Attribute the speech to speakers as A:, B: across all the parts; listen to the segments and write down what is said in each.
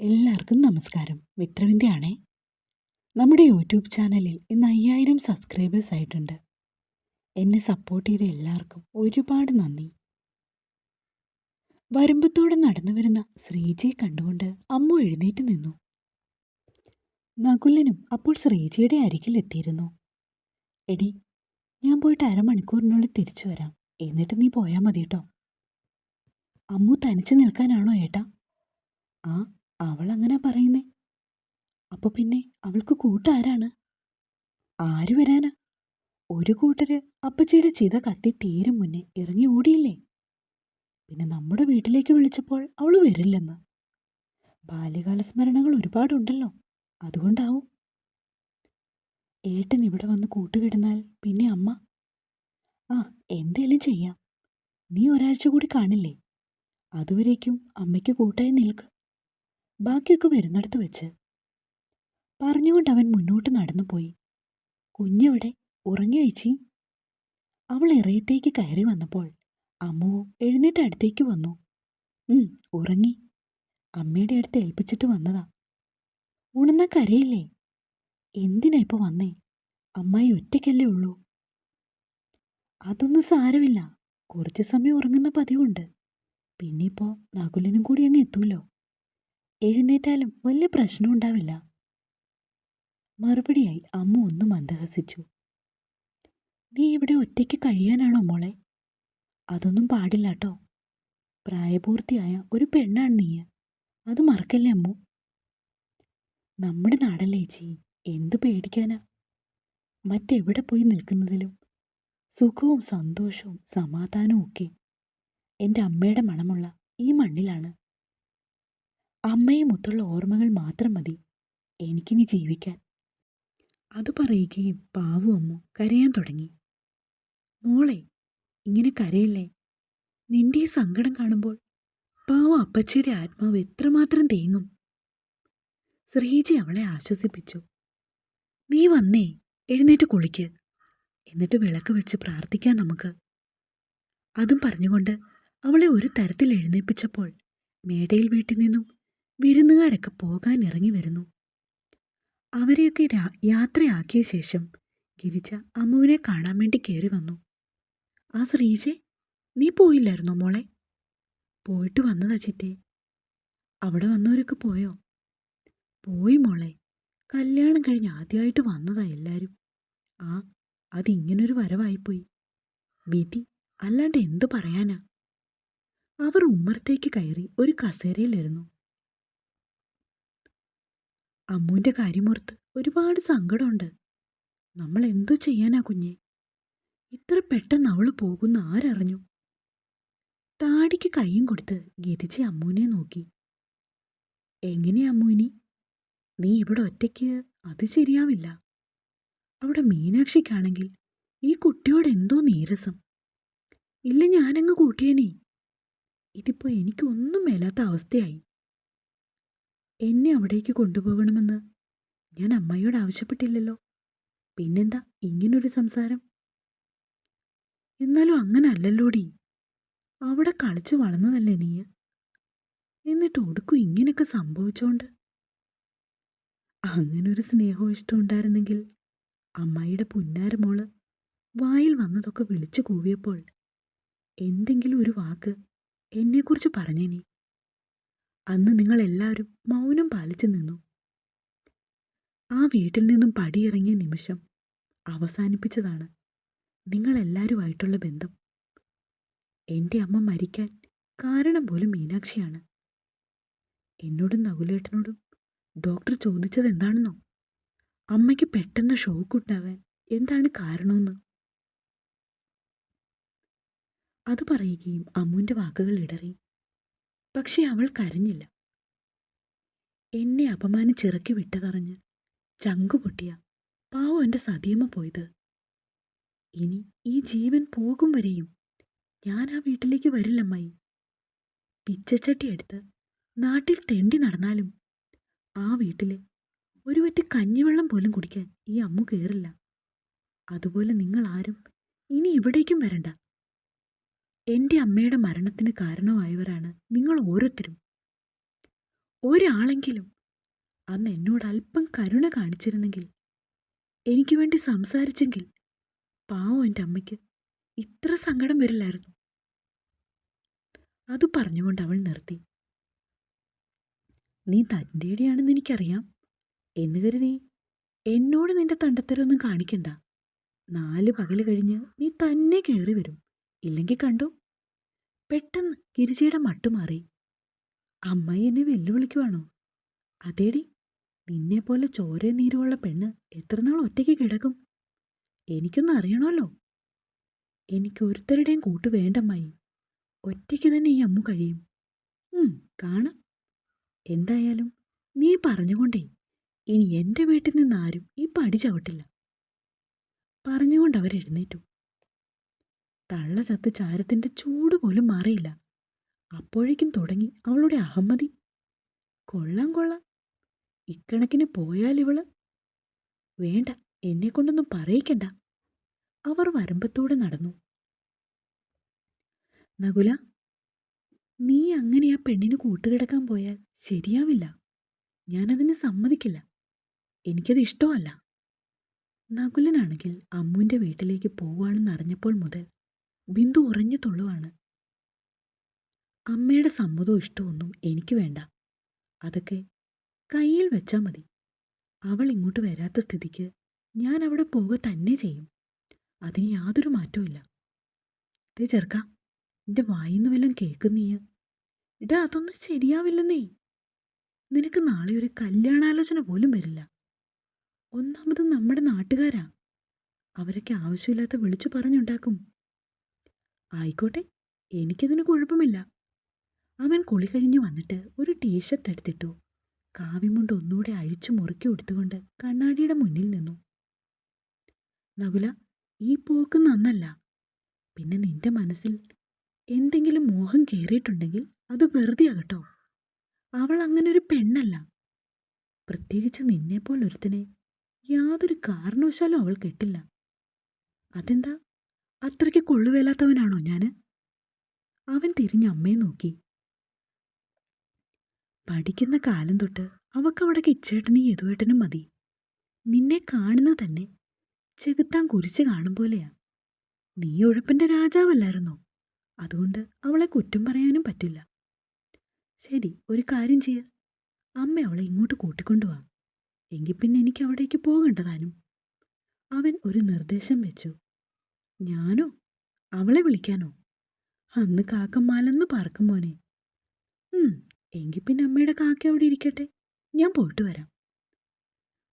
A: എല്ലാവർക്കും നമസ്കാരം. ആണേ നമ്മുടെ യൂട്യൂബ് ചാനലിൽ ഇന്ന് അയ്യായിരം സബ്സ്ക്രൈബേഴ്സ് ആയിട്ടുണ്ട്. എന്നെ സപ്പോർട്ട് ചെയ്ത എല്ലാവർക്കും ഒരുപാട് നന്ദി. വരുമ്പത്തോടെ നടന്നു വരുന്ന ശ്രീജയെ കണ്ടുകൊണ്ട് അമ്മ എഴുന്നേറ്റ് നിന്നു. നകുലനും അപ്പോൾ ശ്രീജയുടെ അരികിൽ എത്തിയിരുന്നു. എടി ഞാൻ പോയിട്ട് അരമണിക്കൂറിനുള്ളിൽ തിരിച്ചു വരാം. എന്നിട്ട് നീ പോയാൽ മതി കേട്ടോ അമ്മു തനിച്ച് നിൽക്കാനാണോ ഏട്ടാ? ആ അവൾ അങ്ങനെ പറയുന്നേ. അപ്പൊ പിന്നെ അവൾക്ക് കൂട്ടാരാണ്? ആര് വരാനാ? ഒരു കൂട്ടര് അപ്പച്ചിയുടെ ചിത കത്തി തീരും മുന്നേ ഇറങ്ങി ഓടിയില്ലേ? പിന്നെ നമ്മുടെ വീട്ടിലേക്ക് വിളിച്ചപ്പോൾ അവൾ വരില്ലെന്ന്. ബാല്യകാല സ്മരണകൾ ഒരുപാടുണ്ടല്ലോ അതുകൊണ്ടാവും. ഏട്ടൻ ഇവിടെ വന്ന് കൂട്ടുകിടന്നാൽ പിന്നെ അമ്മ? ആ എന്തേലും ചെയ്യാം. നീ ഒരാഴ്ച കൂടി കാണില്ലേ? അതുവരേക്കും അമ്മയ്ക്ക് കൂട്ടായി നിൽക്ക്. ബാക്കിയൊക്കെ വരുന്നിടത്ത് വെച്ച്. പറഞ്ഞുകൊണ്ട് അവൻ മുന്നോട്ട് നടന്നുപോയി. പോയി ഉറങ്ങി ഉറങ്ങിയച്ചി അവൾ ഇറയത്തേക്ക് കയറി വന്നപ്പോൾ അമ്മുവോ എഴുന്നേറ്റ് അടുത്തേക്ക് വന്നു. ഉറങ്ങി. അമ്മയുടെ അടുത്ത് ഏൽപ്പിച്ചിട്ട് വന്നതാ. ഉണന്ന കരയില്ലേ? എന്തിനാ ഇപ്പൊ വന്നേ? അമ്മായി ഒറ്റയ്ക്കല്ലേ ഉള്ളൂ. അതൊന്നും സാരമില്ല. കുറച്ച് സമയം ഉറങ്ങുന്ന പതിവുണ്ട്. പിന്നെ ഇപ്പോ നകുലിനും കൂടി അങ്ങ് എത്തൂലോ? എഴുന്നേറ്റാലും വലിയ പ്രശ്നം ഉണ്ടാവില്ല. മറുപടിയായി അമ്മ ഒന്നും മന്ദഹസിച്ചു. നീ ഇവിടെ ഒറ്റയ്ക്ക് കഴിയാനാണോ മോളെ? അതൊന്നും പാടില്ല കേട്ടോ പ്രായപൂർത്തിയായ ഒരു പെണ്ണാണ് നീ അത് മറക്കല്ലേ അമ്മു? നമ്മുടെ നാടല്ലേ ചേച്ചി. എന്ത് പേടിക്കാനാ? മറ്റെവിടെ പോയി നിൽക്കുന്നതിലും സുഖവും സന്തോഷവും സമാധാനവും ഒക്കെ എന്റെ അമ്മയുടെ മണമുള്ള ഈ മണ്ണിലാണ്. അമ്മയും ഒത്തുള്ള ഓർമ്മകൾ മാത്രം മതി. എനിക്കിനി ജീവിക്കാൻ. അത് പറയുകയും പാവു അമ്മ കരയാൻ തുടങ്ങി. മോളെ ഇങ്ങനെ കരയല്ലേ? നിന്റെ ഈ സങ്കടം കാണുമ്പോൾ പാവ അപ്പച്ചിയുടെ ആത്മാവ് എത്രമാത്രം തേങ്ങും. ശ്രീജി അവളെ ആശ്വസിപ്പിച്ചു. നീ വന്നേ എഴുന്നേറ്റ് കുളിക്ക്. എന്നിട്ട് വിളക്ക് വെച്ച് പ്രാർത്ഥിക്കാം നമുക്ക്. അതും പറഞ്ഞുകൊണ്ട് അവളെ ഒരു തരത്തിൽ എഴുന്നേൽപ്പിച്ചപ്പോൾ മേടയിൽ വീട്ടിൽ നിന്നും വിരുന്നുകാരൊക്കെ പോകാൻ ഇറങ്ങി വരുന്നു. അവരെയൊക്കെ യാത്രയാക്കിയ ശേഷം ഗിരിജ അമ്മുവിനെ കാണാൻ വേണ്ടി കയറി വന്നു. ആ ശ്രീജെ നീ പോയില്ലായിരുന്നോ മോളെ? പോയിട്ട് വന്നതാ ചിറ്റേ. അവിടെ വന്നവരൊക്കെ പോയോ? പോയി മോളെ. കല്യാണം കഴിഞ്ഞ് ആദ്യമായിട്ട് വന്നതാ എല്ലാവരും ആ അതിങ്ങനൊരു വരവായിപ്പോയി. വിധി അല്ലാണ്ട് എന്തു പറയാനാ? അവർ ഉമ്മറത്തേക്ക് കയറി ഒരു കസേരയിലിരുന്നു. അമ്മുവിന്റെ കാര്യമോർത്ത് ഒരുപാട് സങ്കടമുണ്ട്. നമ്മൾ എന്തു ചെയ്യാനാ കുഞ്ഞെ? ഇത്ര പെട്ടെന്ന് അവൾ പോകുന്ന ആരറിഞ്ഞു? താടിക്ക് കൈയും കൊടുത്ത് ഗിരിച്ച് അമ്മുവിനെ നോക്കി. എങ്ങനെയാ അമ്മുവിനി? നീ ഇവിടെ ഒറ്റയ്ക്ക് അത് ശരിയാവില്ല. അവിടെ മീനാക്ഷിക്കാണെങ്കിൽ ഈ കുട്ടിയോട് എന്തോ നീരസം. ഇല്ല ഞാനങ്ങ് കൂട്ടിയേനേ. ഇതിപ്പോ എനിക്കൊന്നും മേലാത്ത അവസ്ഥയായി. എന്നെ അവിടേക്ക് കൊണ്ടുപോകണമെന്ന്. ഞാൻ അമ്മയോട് ആവശ്യപ്പെട്ടില്ലല്ലോ. പിന്നെന്താ ഇങ്ങനൊരു സംസാരം? എന്നാലും അങ്ങനെ അല്ലല്ലോടി. അവിടെ കളിച്ചു വളർന്നതല്ലേ നീ എന്നിട്ട് ഒടുക്കും ഇങ്ങനെയൊക്കെ സംഭവിച്ചോണ്ട്. അങ്ങനൊരു സ്നേഹവും ഇഷ്ടം ഉണ്ടായിരുന്നെങ്കിൽ അമ്മായിയുടെ പുന്നാരമോൾ വായിൽ വന്നതൊക്കെ വിളിച്ചു കൂവിയപ്പോൾ എന്തെങ്കിലും ഒരു വാക്ക് എന്നെക്കുറിച്ച് പറഞ്ഞേനെ. അന്ന് നിങ്ങളെല്ലാവരും മൗനം പാലിച്ചു നിന്നു. ആ വീട്ടിൽ നിന്നും പടിയിറങ്ങിയ നിമിഷം അവസാനിപ്പിച്ചതാണ് നിങ്ങളെല്ലാവരുമായിട്ടുള്ള ബന്ധം. എന്റെ അമ്മ മരിക്കാൻ കാരണം പോലും മീനാക്ഷിയാണ്. എന്നോടും നകുലേട്ടനോടും ഡോക്ടർ ചോദിച്ചത് എന്താണെന്നോ? അമ്മയ്ക്ക് പെട്ടെന്ന് ഷോക്ക് ഉണ്ടാവാൻ എന്താണ് കാരണമെന്ന്? അത് പറയുകയും അമ്മുവിന്റെ വാക്കുകൾ ഇടറി. പക്ഷെ അവൾ കരഞ്ഞില്ല. എന്നെ അപമാനിച്ചിറക്കി വിട്ടതറിഞ്ഞ് ചങ്കു പൊട്ടിയ പാവം എന്റെ സതിയമ്മ പോയത്. ഇനി ഈ ജീവൻ പോകും വരെയും ഞാൻ ആ വീട്ടിലേക്ക് വരില്ലമ്മായി. പിച്ചച്ചട്ടി എടുത്ത് നാട്ടിൽ തെണ്ടി നടന്നാലും ആ വീട്ടിലെ ഒരു വറ്റ് കഞ്ഞിവെള്ളം പോലും കുടിക്കാൻ ഈ അമ്മു കയറില്ല അതുപോലെ നിങ്ങൾ ആരും ഇനി ഇവിടേക്കും വരണ്ട. എന്റെ അമ്മയുടെ മരണത്തിന് കാരണമായവരാണ് നിങ്ങൾ ഓരോരുത്തരും. ഒരാളെങ്കിലും അന്ന് എന്നോട് അല്പം കരുണ കാണിച്ചിരുന്നെങ്കിൽ എനിക്ക് വേണ്ടി സംസാരിച്ചെങ്കിൽ പാവം എന്റെ അമ്മയ്ക്ക് ഇത്ര സങ്കടം വരില്ലായിരുന്നു. അത് പറഞ്ഞുകൊണ്ട് അവൾ നിർത്തി. നീ തന്റെടിയാണെന്ന് എനിക്കറിയാം. എന്ന് കരുതി എന്നോട് നിന്റെ തണ്ടത്തരൊന്നും കാണിക്കണ്ട. നാല് പകൽ കഴിഞ്ഞ് നീ തന്നെ കയറി വരും. ഇല്ലെങ്കിൽ കണ്ടോ? പെട്ടെന്ന് ഗിരിജയുടെ മട്ടുമാറി അമ്മായി എന്നെ വെല്ലുവിളിക്കുവാണോ? അതേടി നിന്നെപ്പോലെ ചോരേ നീരുമുള്ള പെണ്ണ് എത്രനാൾ ഒറ്റയ്ക്ക് കിടക്കും? എനിക്കൊന്നും അറിയണമല്ലോ. എനിക്ക് ഒരുത്തരുടെയും കൂട്ട് വേണ്ടമ്മായി ഒറ്റയ്ക്ക് തന്നെ ഈ അമ്മു കഴിയും. കാണാം. എന്തായാലും നീ പറഞ്ഞുകൊണ്ടേ ഇനി എന്റെ വീട്ടിൽ നിന്ന് ആരും ഈ പടി ചവിട്ടില്ല. പറഞ്ഞുകൊണ്ട് അവരെഴുന്നേറ്റു. തള്ള ചത്ത് ചാരത്തിന്റെ ചൂട് പോലും മാറിയില്ല. അപ്പോഴേക്കും തുടങ്ങി അവളുടെ അഹമ്മതി. കൊള്ളാം കൊള്ളാം. ഇക്കണക്കിന് പോയാൽ ഇവൾ. വേണ്ട എന്നെ കൊണ്ടൊന്നും പറയിക്കണ്ട. അവർ വരമ്പത്തോടെ നടന്നു. നകുല നീ അങ്ങനെ ആ പെണ്ണിന് കൂട്ടുകിടക്കാൻ പോയാൽ ശരിയാവില്ല. ഞാനതിന് സമ്മതിക്കില്ല. എനിക്കത് ഇഷ്ടമല്ല. നകുലനാണെങ്കിൽ അമ്മുവിന്റെ വീട്ടിലേക്ക് പോവാണെന്ന് അറിഞ്ഞപ്പോൾ മുതൽ ബിന്ദു ഉറഞ്ഞു തുള്ളുവാണ്. അമ്മയുടെ സമ്മതവും ഇഷ്ടമൊന്നും എനിക്ക് വേണ്ട. അതൊക്കെ കയ്യിൽ വെച്ചാൽ മതി. അവൾ ഇങ്ങോട്ട് വരാത്ത സ്ഥിതിക്ക് ഞാൻ അവിടെ പോവുക തന്നെ ചെയ്യും. അതിന് യാതൊരു മാറ്റവും ദേ ചെറുക്ക എന്റെ വായിന്ന് വല്ലതും കേൾക്കുന്നീയ? ഇടാ അതൊന്നും ശരിയാവില്ലെന്നേ. നിനക്ക് നാളെ ഒരു കല്യാണാലോചന പോലും വരില്ല. ഒന്നാമത് നമ്മുടെ നാട്ടുകാരാ. അവരൊക്കെ ആവശ്യമില്ലാത്ത വിളിച്ചു പറഞ്ഞുണ്ടാക്കും. ആയിക്കോട്ടെ എനിക്കതിന് കുഴപ്പമില്ല. അവൻ കുളി കഴിഞ്ഞു വന്നിട്ട് ഒരു ടീഷർട്ട് എടുത്തിട്ടു. കാവിമുണ്ട് ഒന്നുകൂടെ അഴിച്ചു മുറുക്കി കൊടുത്തുകൊണ്ട് കണ്ണാടിയുടെ മുന്നിൽ നിന്നു. നകുല ഈ പോക്ക് നന്നല്ല. പിന്നെ നിന്റെ മനസ്സിൽ എന്തെങ്കിലും മോഹം കയറിയിട്ടുണ്ടെങ്കിൽ അത് വെറുതെ ആകട്ടോ. അവൾ അങ്ങനെ ഒരു പെണ്ണല്ല. പ്രത്യേകിച്ച് നിന്നെപ്പോലൊരുത്തനെ യാതൊരു കാരണവശാലും അവൾ കെട്ടില്ല. അതെന്താ അത്രയ്ക്ക് കൊള്ളുവേലാത്തവനാണോ ഞാൻ അവൻ തിരിഞ്ഞ് അമ്മയെ നോക്കി. പഠിക്കുന്ന കാലം തൊട്ട് അവക്കവിടെ കിച്ചേട്ടനും യദുവേട്ടനും മതി. നിന്നെ കാണുന്നത് തന്നെ ചെകുത്താൻ കുരിച്ച് കാണും പോലെയാ. നീ ഉഴപ്പിന്റെ രാജാവല്ലായിരുന്നോ? അതുകൊണ്ട് അവളെ കുറ്റം പറയാനും പറ്റില്ല. ശരി ഒരു കാര്യം ചെയ്യ. അമ്മ അവളെ ഇങ്ങോട്ട് കൂട്ടിക്കൊണ്ടുവാ എങ്കിൽ പിന്നെ എനിക്ക് അവിടേക്ക് പോകേണ്ടതാനും. അവൻ ഒരു നിർദ്ദേശം വെച്ചു. ഞാനോ? അവളെ വിളിക്കാനോ? അന്ന് കാക്കമാലെന്ന് പറക്കും മോനെ. എങ്കിൽ പിന്നെ അമ്മയുടെ കാക്ക അവിടെ ഇരിക്കട്ടെ? ഞാൻ പോയിട്ട് വരാം.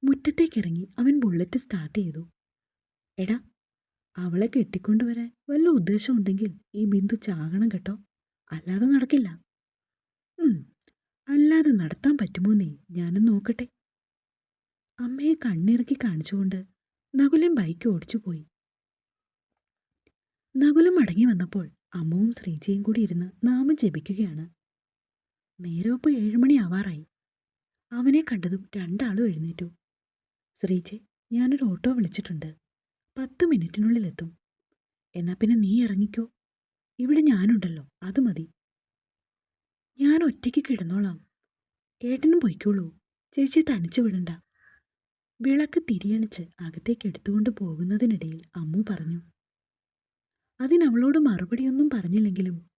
A: മുറ്റത്തേക്കിറങ്ങി അവൻ ബുള്ളറ്റ് സ്റ്റാർട്ട് ചെയ്തു. എടാ അവളെ കെട്ടിക്കൊണ്ടുവരാൻ വല്ല ഉദ്ദേശമുണ്ടെങ്കിൽ ഈ ബിന്ദു ചാകണം കേട്ടോ. അല്ലാതെ നടക്കില്ല. അല്ലാതെ നടത്താൻ പറ്റുമോന്നേ ഞാനും നോക്കട്ടെ. അമ്മയെ കണ്ണിറക്കി കാണിച്ചുകൊണ്ട് നകുലൻ ബൈക്ക് ഓടിച്ചു പോയി നകുലം മടങ്ങി വന്നപ്പോൾ അമ്മവും ശ്രീജയും കൂടി ഇരുന്ന് നാമം ജപിക്കുകയാണ്. നേരമൊപ്പ് ഏഴുമണി ആവാറായി. അവനെ കണ്ടതും രണ്ടാളും എഴുന്നേറ്റു. ശ്രീജെ ഞാനൊരു ഓട്ടോ വിളിച്ചിട്ടുണ്ട്. പത്ത് മിനിറ്റിനുള്ളിൽ എത്തും. എന്നാ പിന്നെ നീ ഇറങ്ങിക്കോ. ഇവിടെ ഞാനുണ്ടല്ലോ അത് മതി. ഞാൻ ഒറ്റയ്ക്ക് കിടന്നോളാം. ഏട്ടനും പൊയ്ക്കോളൂ. ചേച്ചി തനിച്ചു വിടണ്ട. വിളക്ക് തിരിയണിച്ച് അകത്തേക്ക് എടുത്തുകൊണ്ട് പോകുന്നതിനിടയിൽ അമ്മു പറഞ്ഞു. അതിനവളോട് മറുപടിയൊന്നും പറഞ്ഞില്ലെങ്കിലും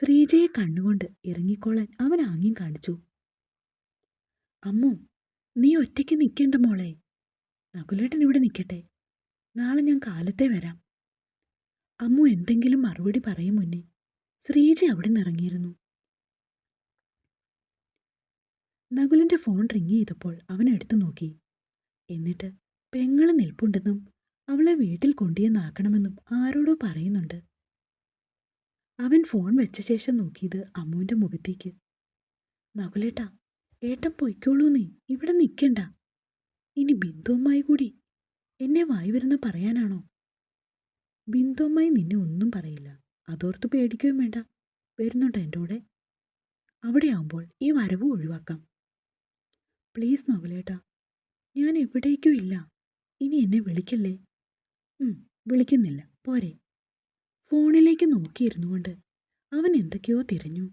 A: ശ്രീജയെ കണ്ണുകൊണ്ട് ഇറങ്ങിക്കോളാൻ അവൻ ആംഗ്യം കാണിച്ചു. അമ്മു നീ ഒറ്റയ്ക്ക് നിൽക്കേണ്ട മോളെ. നകുലേട്ടൻ ഇവിടെ നിൽക്കട്ടെ. നാളെ ഞാൻ കാലത്തെ വരാം. അമ്മു എന്തെങ്കിലും മറുപടി പറയും മുന്നേ ശ്രീജ അവിടെ നിറങ്ങിയിരുന്നു നകുലിന്റെ ഫോൺ റിങ് ചെയ്തപ്പോൾ അവൻ എടുത്തു നോക്കി. എന്നിട്ട് പെങ്ങൾ നിൽപ്പുണ്ടെന്നും അവളെ വീട്ടിൽ കൊണ്ടുവന്നാക്കണമെന്നും ആരോടോ പറയുന്നുണ്ട്. അവൻ ഫോൺ വെച്ച ശേഷം നോക്കിയത് അമ്മുവിന്റെ മുഖത്തേക്ക്. നകുലേട്ട ഏട്ടൻ പൊയ്ക്കോളൂ നീ ഇവിടെ നിൽക്കണ്ട ഇനി ബിന്ദുവമ്മായി കൂടി എന്നെ വായി വരുന്ന പറയാനാണോ? ബിന്ദുവമ്മായി നിന്നെ ഒന്നും പറയില്ല. അതോർത്ത് പേടിക്കുകയും വേണ്ട. വരുന്നുണ്ടോ എന്റെ കൂടെ? അവിടെയാവുമ്പോൾ ഈ വരവ് ഒഴിവാക്കാം. പ്ലീസ് നകുലേട്ട ഞാൻ എവിടേക്കും ഇല്ല. ഇനി എന്നെ വിളിക്കല്ലേ? വിളിക്കുന്നില്ല. പോരെ. ഫോണിലേക്ക് നോക്കിയിരുന്നു കൊണ്ട് അവൻ എന്തൊക്കെയോ തിരഞ്ഞു.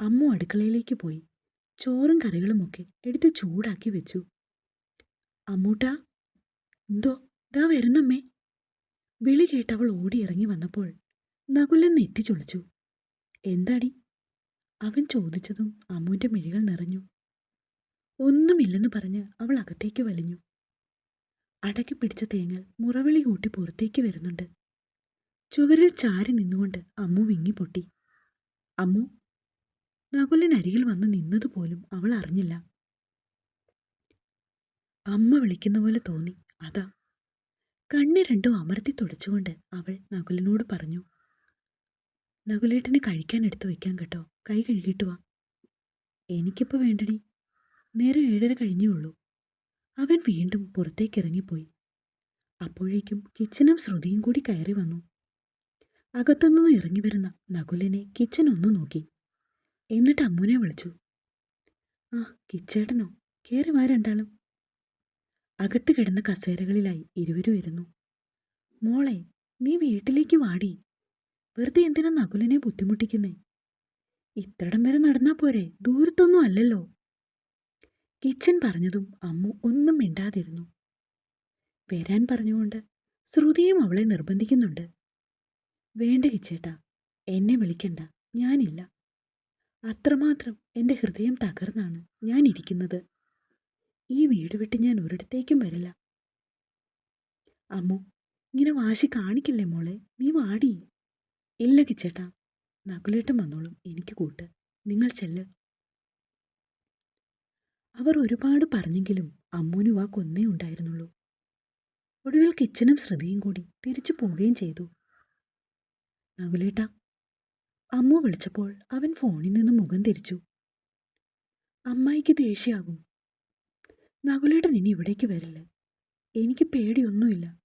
A: അമ്മ അടുക്കളയിലേക്ക് പോയി. ചോറും കറികളുമൊക്കെ എടുത്ത് ചൂടാക്കി വെച്ചു. അമ്മൂട്ടാ എന്തോ? ദാ വരുന്നമ്മേ. വിളി കേട്ടവൾ ഓടി ഓടിയിറങ്ങി വന്നപ്പോൾ നകുലൻ നെറ്റി ചൊളിച്ചു. എന്താടി? അവൻ ചോദിച്ചതും അമ്മുവിന്റെ മിഴികൾ നിറഞ്ഞു. ഒന്നുമില്ലെന്ന് പറഞ്ഞ് അവൾ അകത്തേക്ക് വലിഞ്ഞു. അടക്കി പിടിച്ച തേങ്ങൽ മുറവിളി കൂട്ടി പുറത്തേക്ക് വരുന്നുണ്ട്. ചുവരിൽ ചാരി നിന്നുകൊണ്ട് അമ്മു വിങ്ങി പൊട്ടി. അമ്മു നകുലിനരികിൽ വന്ന് നിന്നതുപോലും അവൾ അറിഞ്ഞില്ല. അമ്മ വിളിക്കുന്ന പോലെ തോന്നി. അതാ. കണ്ണി രണ്ടും അമർത്തി തുടച്ചുകൊണ്ട് അവൾ നകുലിനോട് പറഞ്ഞു. നകുലേട്ടന് കഴിക്കാൻ എടുത്തു വെക്കാൻ കേട്ടോ. കൈ കഴുകിയിട്ട് വാ. എനിക്കിപ്പോൾ വേണ്ടടി. നേരം ഏഴര കഴിഞ്ഞേ ഉള്ളൂ. അവൻ വീണ്ടും പുറത്തേക്കിറങ്ങിപ്പോയി. അപ്പോഴേക്കും കിച്ചനും ശ്രുതിയും കൂടി കയറി വന്നു. അകത്തുനിന്ന് ഇറങ്ങി വരുന്ന നകുലിനെ കിച്ചൻ ഒന്ന് നോക്കി. എന്നിട്ട് അമ്മുനെ വിളിച്ചു. ആ കിച്ചേട്ടനോ? കയറി വാ രണ്ടാളും. അകത്ത് കിടന്ന കസേരകളിലായി ഇരുവരും ഇരുന്നു. മോളെ നീ വീട്ടിലേക്ക് വാടി. വെറുതെ എന്തിനാ നകുലിനെ ബുദ്ധിമുട്ടിക്കുന്നേ? ഇത്രടം വരെ നടന്നാ പോരെ. ദൂരത്തൊന്നും അല്ലല്ലോ. കിച്ചൻ പറഞ്ഞതും അമ്മു ഒന്നും മിണ്ടാതിരുന്നു. വരാൻ പറഞ്ഞുകൊണ്ട് ശ്രുതിയും അവളെ നിർബന്ധിക്കുന്നുണ്ട്. വേണ്ട കിച്ചേട്ടാ എന്നെ വിളിക്കണ്ട ഞാനില്ല. അത്രമാത്രം എന്റെ ഹൃദയം തകർന്നാണ് ഞാൻ ഇരിക്കുന്നത് ഈ വീട് വിട്ട് ഞാൻ ഒരിടത്തേക്കും വരില്ല. അമ്മു ഇങ്ങനെ വാശി കാണിക്കില്ലേ മോളെ? നീ വാടി. ഇല്ല കിച്ചേട്ടാ നകുലേട്ടം വന്നോളും എനിക്ക് കൂട്ട്. നിങ്ങൾ ചെല്ല്. അവർ ഒരുപാട് പറഞ്ഞെങ്കിലും അമ്മൂന് വാക്കൊന്നേ ഉണ്ടായിരുന്നുള്ളൂ. ഒടുവിൽ കിച്ചനും ശ്രുതിയും കൂടി തിരിച്ചു പോവുകയും ചെയ്തു. നകുലേട്ട അമ്മു വിളിച്ചപ്പോൾ അവൻ ഫോണിൽ നിന്ന് മുഖം തിരിച്ചു. അമ്മായിക്ക് ദേഷ്യാകും. നകുലേട്ടൻ ഇനി ഇവിടേക്ക് വരില്ല. എനിക്ക് പേടിയൊന്നുമില്ല.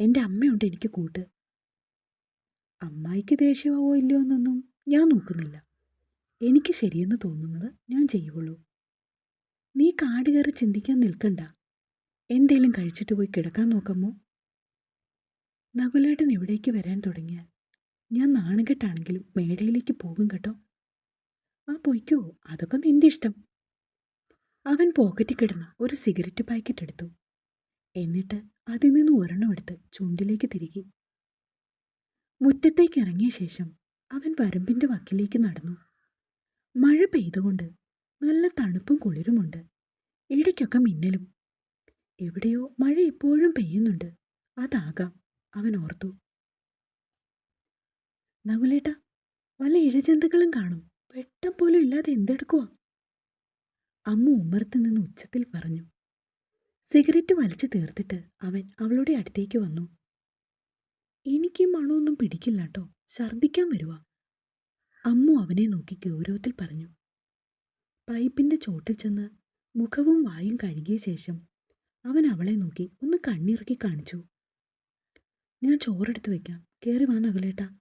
A: എന്റെ അമ്മയുണ്ട് എനിക്ക് കൂട്ട്. അമ്മായിക്ക് ദേഷ്യമാവോ ഇല്ലയോ എന്നൊന്നും ഞാൻ നോക്കുന്നില്ല. എനിക്ക് ശരിയെന്ന് തോന്നുന്നത് ഞാൻ ചെയ്യുള്ളൂ. നീ കാട് കയറി ചിന്തിക്കാൻ നിൽക്കണ്ട. എന്തേലും കഴിച്ചിട്ട് പോയി കിടക്കാൻ നോക്കാമോ നകുലേട്ടൻ ഇവിടേക്ക് വരാൻ തുടങ്ങിയാൽ ഞാൻ നാണുകെട്ടാണെങ്കിലും മേടയിലേക്ക് പോകും കേട്ടോ. ആ പൊയ്ക്കോ. അതൊക്കെ നിന്റെ ഇഷ്ടം. അവൻ പോക്കറ്റിൽ കിടന്ന ഒരു സിഗരറ്റ് പാക്കറ്റ് എടുത്തു. എന്നിട്ട് അതിൽ നിന്ന് ഒരെണ്ണം എടുത്ത് ചുണ്ടിലേക്ക് തിരികെ. മുറ്റത്തേക്ക് ഇറങ്ങിയ ശേഷം അവൻ വരമ്പിന്റെ വക്കിലേക്ക് നടന്നു. മഴ പെയ്തുകൊണ്ട് നല്ല തണുപ്പും കുളിരുമുണ്ട്. ഇടയ്ക്കൊക്കെ മിന്നലും. എവിടെയോ മഴ ഇപ്പോഴും പെയ്യുന്നുണ്ട്. അതാകാം അവൻ ഓർത്തു. നകുലേട്ട വല്ല ഇഴജന്തുക്കളും കാണും. വെട്ടം പോലും ഇല്ലാതെ എന്തെടുക്കുവാ? അമ്മ ഉമ്മറത്ത് നിന്ന് ഉച്ചത്തിൽ പറഞ്ഞു. സിഗരറ്റ് വലിച്ചു തീർത്തിട്ട് അവൻ അവളുടെ അടുത്തേക്ക് വന്നു. എനിക്ക് മണമൊന്നും പിടിക്കില്ല കേട്ടോ ഛർദ്ദിക്കാൻ വരുവാ. അമ്മു അവനെ നോക്കി ഗൗരവത്തിൽ പറഞ്ഞു. പൈപ്പിന്റെ ചോട്ടിൽ ചെന്ന് മുഖവും വായും കഴുകിയ ശേഷം അവൻ അവളെ നോക്കി ഒന്ന് കണ്ണിറക്കി കാണിച്ചു. ഞാൻ ചോറെടുത്ത് വെക്കാം. കയറി വാ നകലേട്ടാ.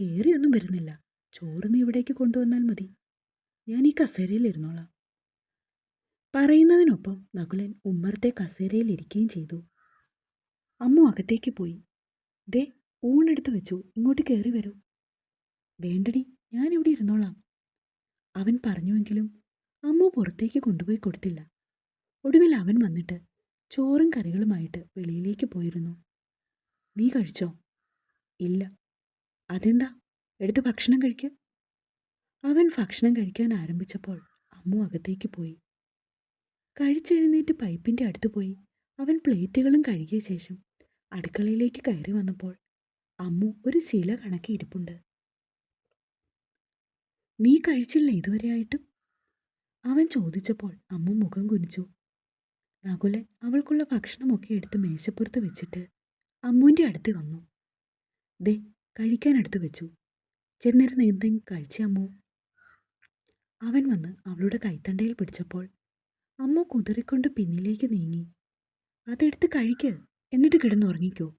A: കയറിയൊന്നും വരുന്നില്ല. ചോറ് ഇവിടേക്ക് കൊണ്ടുവന്നാൽ മതി. ഞാൻ ഈ കസേരയിൽ ഇരുന്നോളാം. പറയുന്നതിനൊപ്പം നകുലൻ ഉമ്മറത്തെ കസേരയിൽ ഇരിക്കുകയും ചെയ്തു. അമ്മ അകത്തേക്ക് പോയി. ദേ ഊണെടുത്ത് വെച്ചു. ഇങ്ങോട്ട് കയറി വരൂ. വേണ്ടടി. ഞാനിവിടെ ഇരുന്നോളാം. അവൻ പറഞ്ഞുവെങ്കിലും അമ്മ പുറത്തേക്ക് കൊണ്ടുപോയി കൊടുത്തില്ല. ഒടുവിൽ അവൻ വന്നിട്ട് ചോറും കറികളുമായിട്ട് വെളിയിലേക്ക് പോയിരുന്നു. നീ കഴിച്ചോ? ഇല്ല. അതെന്താ? എടുത്ത് ഭക്ഷണം കഴിക്ക. അവൻ ഭക്ഷണം കഴിക്കാൻ ആരംഭിച്ചപ്പോൾ അമ്മു അകത്തേക്ക് പോയി. കഴിച്ചെഴുന്നേറ്റ് പൈപ്പിന്റെ അടുത്ത് പോയി അവൻ പ്ലേറ്റുകളും കഴുകിയ ശേഷം അടുക്കളയിലേക്ക് കയറി വന്നപ്പോൾ അമ്മു ഒരു ശില കണക്കി ഇരിപ്പുണ്ട് നീ കഴിച്ചില്ല ഇതുവരെയായിട്ടും അവൻ ചോദിച്ചപ്പോൾ അമ്മ മുഖം കുനിച്ചു. നകുലൻ അവൾക്കുള്ള ഭക്ഷണമൊക്കെ എടുത്ത് മേശപ്പുറത്ത് വെച്ചിട്ട് അമ്മുവിന്റെ അടുത്ത് വന്നു. ദേ കഴിക്കാൻ അടുത്ത് വെച്ചു. ചെന്നിരുന്ന് എന്തെങ്കിലും കഴിച്ച അമ്മു. അവൻ വന്ന് അവളുടെ കൈത്തണ്ടയിൽ പിടിച്ചപ്പോൾ അമ്മ കുതിറിക്കൊണ്ട് പിന്നിലേക്ക് നീങ്ങി. അതെടുത്ത് കഴിക്ക് എന്നിട്ട് കിടന്നുറങ്ങിക്കോ.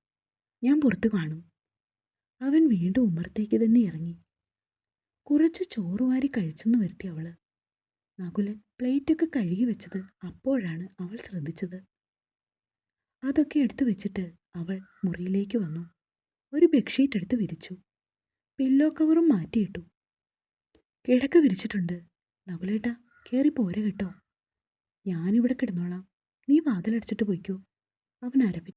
A: ഞാൻ പുറത്തു കാണും. അവൻ വീണ്ടും ഉമ്മറത്തേക്ക് തന്നെ ഇറങ്ങി. കുറച്ച് ചോറ് വാരി കഴിച്ചെന്ന് വരുത്തി അവൾ. നകുലൻ പ്ലേറ്റൊക്കെ കഴുകി വെച്ചത് അപ്പോഴാണ് അവൾ ശ്രദ്ധിച്ചത്. അതൊക്കെ എടുത്തു വെച്ചിട്ട് അവൾ മുറിയിലേക്ക് വന്നു. ഒരു ബെഡ്ഷീറ്റ് എടുത്ത് വിരിച്ചു. പില്ലോ കവറും മാറ്റിയിട്ടു. കിടക്ക വിരിച്ചിട്ടുണ്ട്. നകുലേട്ടാ കയറി പോരെ കേട്ടോ. ഞാനിവിടെ കിടന്നോളാം. നീ വാതിലടച്ചിട്ട് പോയിക്കോ. അവൻ ആരംഭിച്ചു